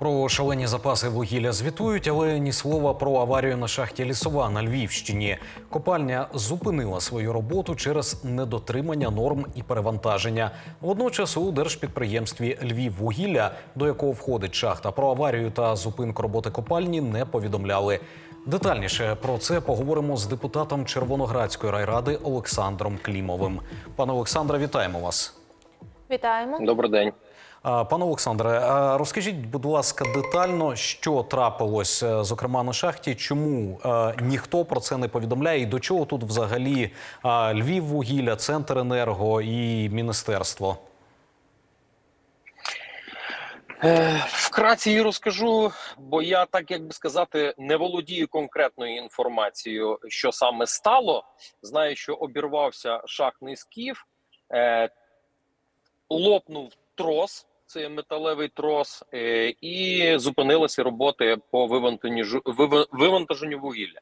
Про шалені запаси вугілля звітують, але ні слова про аварію на шахті Лісова на Львівщині. Копальня зупинила свою роботу через недотримання норм і перевантаження. Водночас у держпідприємстві Львіввугілля, до якого входить шахта, про аварію та зупинку роботи копальні не повідомляли. Детальніше про це поговоримо з депутатом Червоноградської райради Олександром Клімовим. Пане Олександре, вітаємо вас. Вітаємо. Добрий день. Пане Олександре, розкажіть, будь ласка, детально, що трапилось, е, зокрема на шахті, чому е, ніхто про це не повідомляє, і до чого тут взагалі е, Львіввугілля, Центр енерго і міністерство? Е, Вкратце її розкажу, бо я так як би сказати не володію конкретною інформацією, що саме стало. Знаю, що обірвався шахтний скіф, лопнув трос, це металевий трос, е, і зупинилися роботи по вивантаженню, вивантаженню вугілля.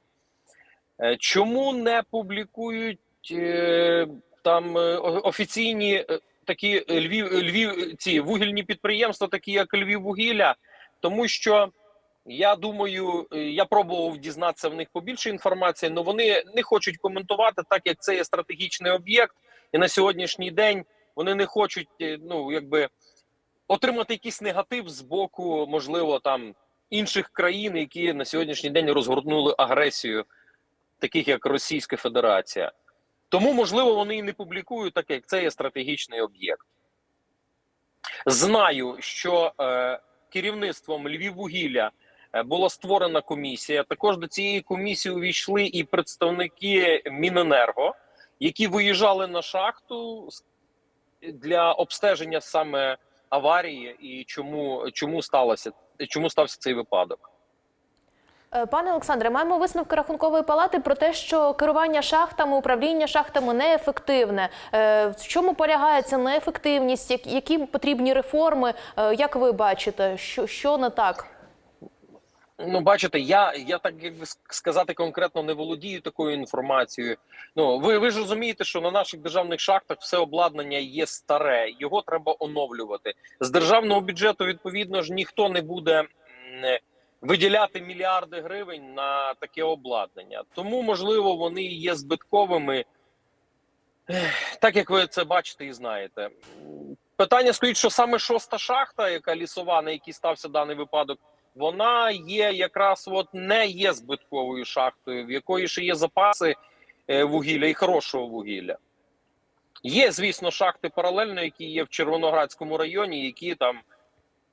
Е, чому не публікують е, там офіційні такі Львів, Львів, ці вугільні підприємства, такі як Львіввугілля, тому що я думаю, я пробував дізнатися в них побільше інформації, але вони не хочуть коментувати, так як це є стратегічний об'єкт, і на сьогоднішній день вони не хочуть, ну якби отримати якийсь негатив з боку, можливо, там інших країн, які на сьогоднішній день розгорнули агресію, таких як Російська Федерація. Тому, можливо, вони і не публікують, так як це є стратегічний об'єкт. Знаю, що е, керівництвом Львіввугілля е, була створена комісія. Також до цієї комісії увійшли і представники Міненерго, які виїжджали на шахту для обстеження саме аварії і чому, чому сталося, чому стався цей випадок. Е, Пане Олександре, маємо висновки рахункової палати про те, що керування шахтами, управління шахтами неефективне. Е, В чому полягає ця неефективність? Які потрібні реформи? Е, Як ви бачите, що, що не так? Ну, бачите, я, я так як сказати конкретно не володію такою інформацією. Ну, ви, ви ж розумієте, що на наших державних шахтах все обладнання є старе, його треба оновлювати. З державного бюджету, відповідно ж, ніхто не буде виділяти мільярди гривень на таке обладнання. Тому, можливо, вони є збитковими, так як ви це бачите і знаєте. Питання стоїть, що саме шоста шахта, яка лісова, на якій стався даний випадок, вона є якраз от не є збитковою шахтою, в якої ще є запаси е, вугілля і хорошого вугілля. Є, звісно, шахти паралельно, які є в Червоноградському районі, які там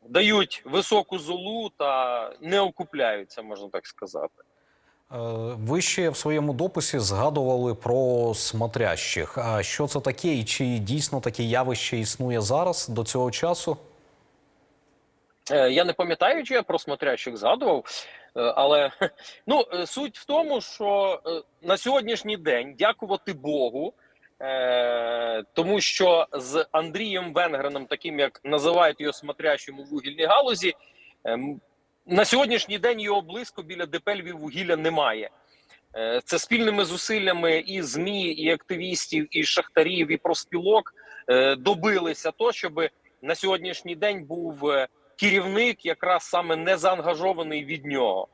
дають високу золу та не окупляються, можна так сказати. Е, Ви ще в своєму дописі згадували про смотрящих. А що це таке, і чи дійсно таке явище існує зараз до цього часу? Е, Я не пам'ятаю, чи я про смотрящих згадував, е, але ну е, суть в тому, що на сьогоднішній день, дякувати Богу, тому що з Андрієм Венгреном, таким як називають його смотрящим у вугільній галузі, ем, на сьогоднішній день його близько біля ДП вугілля немає. Це спільними зусиллями і ЗМІ, і активістів, і шахтарів, і профспілок е, добилися того, щоб на сьогоднішній день був керівник, якраз саме не заангажований від нього.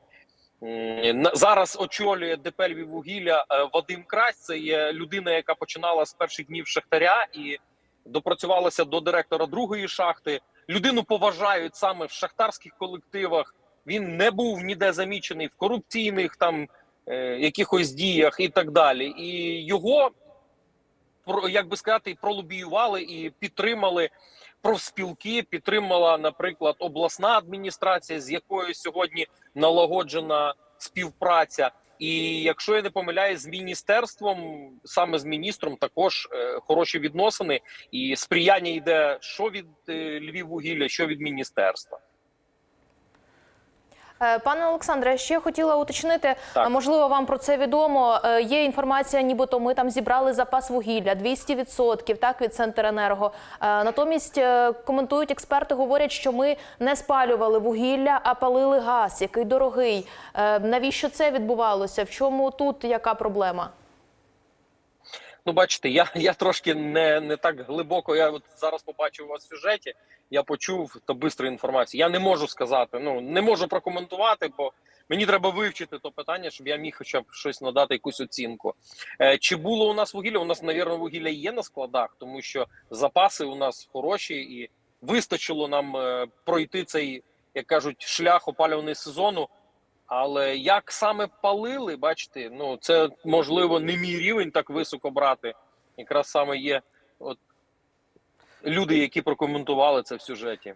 Зараз очолює ДП «Львіввугілля» е, Вадим Крась. Це є людина, яка починала з перших днів шахтаря і допрацювалася до директора другої шахти. Людину поважають саме в шахтарських колективах. Він не був ніде замічений в корупційних там е, якихось діях і так далі. І його як би сказати, пролобіювали і підтримали профспілки, підтримала, наприклад, обласна адміністрація, з якою сьогодні налагоджена співпраця. І якщо я не помиляюсь, з міністерством, саме з міністром, також е, хороші відносини, і сприяння йде що від е, Львіввугілля, що від міністерства. Е, Пане Олександре, ще хотіла уточнити, Так. можливо, вам про це відомо. Е, Є інформація, нібито ми там зібрали запас вугілля 200%, так, від Центренерго. Е, Натомість коментують експерти, говорять, що ми не спалювали вугілля, а палили газ, який дорогий. Навіщо це відбувалося? В чому тут яка проблема? Ну, бачите, я, я трошки не, не так глибоко. Я от зараз побачив вас в сюжеті. Я почув то бистру інформацію. Я не можу сказати, ну не можу прокоментувати, бо мені треба вивчити то питання, щоб я міг хоча б щось надати, якусь оцінку. Е, чи було у нас вугілля? У нас, навірно, вугілля є на складах, тому що запаси у нас хороші і вистачило нам е, пройти цей, як кажуть, шлях опалюваного сезону. Але як саме палили, бачите, ну це можливо не мій рівень так високо брати. Якраз саме є от люди, які прокоментували це в сюжеті.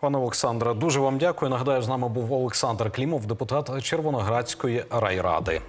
Пане Олександре, дуже вам дякую. Нагадаю, з нами був Олександр Клімов, депутат Червоноградської райради.